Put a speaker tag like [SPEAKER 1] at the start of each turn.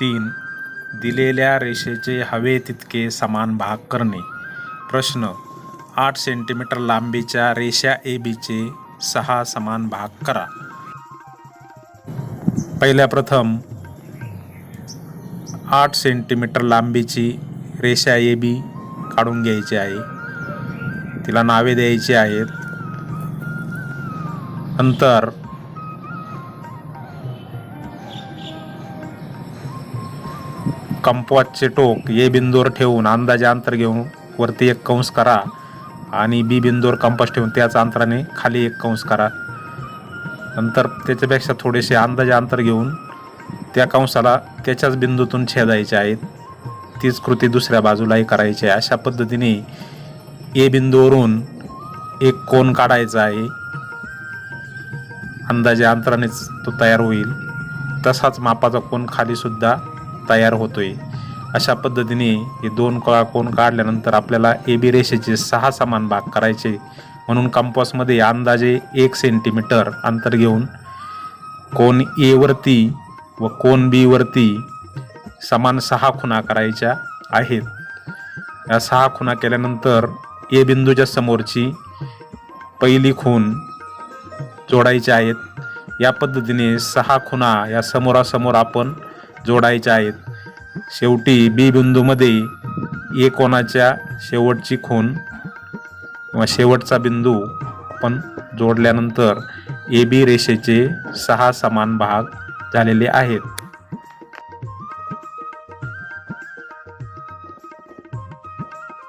[SPEAKER 1] तीन दिलेल्या रेषेचे हवे तितके समान भाग करणे. प्रश्न आठ सेंटीमीटर लांबीच्या रेषा ए बीचे सहा समान भाग करा. पहिल्या प्रथम आठ सेंटीमीटर लांबीची रेषा ए बी काढून घ्यायची आहे. तिला नावे द्यायची आहेत. नंतर कंपॉसचे टोक ए बिंदूवर ठेवून अंदाजे अंतर घेऊन वरती एक कंस करा आणि बी बिंदूवर कंपास ठेवून त्याच अंतराने खाली एक कंस करा. नंतर त्याच्यापेक्षा थोडेसे अंदाजे अंतर घेऊन त्या कंसाला त्याच्याच बिंदूतून छेदायचे आहेत. तीच कृती दुसऱ्या बाजूलाही करायची आहे. अशा पद्धतीने ए बिंदूवरून एक कोण काढायचा आहे. अंदाजे अंतरानेच तो तयार होईल. तसाच मापाचा कोण खाली सुद्धा तयार होतोय. अशा पद्धतीने हे दोन कळा कोण काढल्यानंतर आपल्याला ए बी रेषेचे सहा समान भाग करायचे. म्हणून कंपासमध्ये अंदाजे एक सेंटीमीटर अंतर घेऊन कोण एवरती व कोण बीवरती समान सहा खुणा करायच्या आहेत. या सहा खुणा केल्यानंतर ए बिंदूच्या समोरची पहिली खून जोडायची आहेत. या पद्धतीने सहा खुणा या समोरासमोर आपण जोडायच्या आहेत. शेवटी बी बिंदूमध्ये ए कोणाच्या शेवटची खून किंवा शेवटचा बिंदू आपण जोडल्यानंतर ए बी रेषेचे सहा समान भाग झालेले आहेत.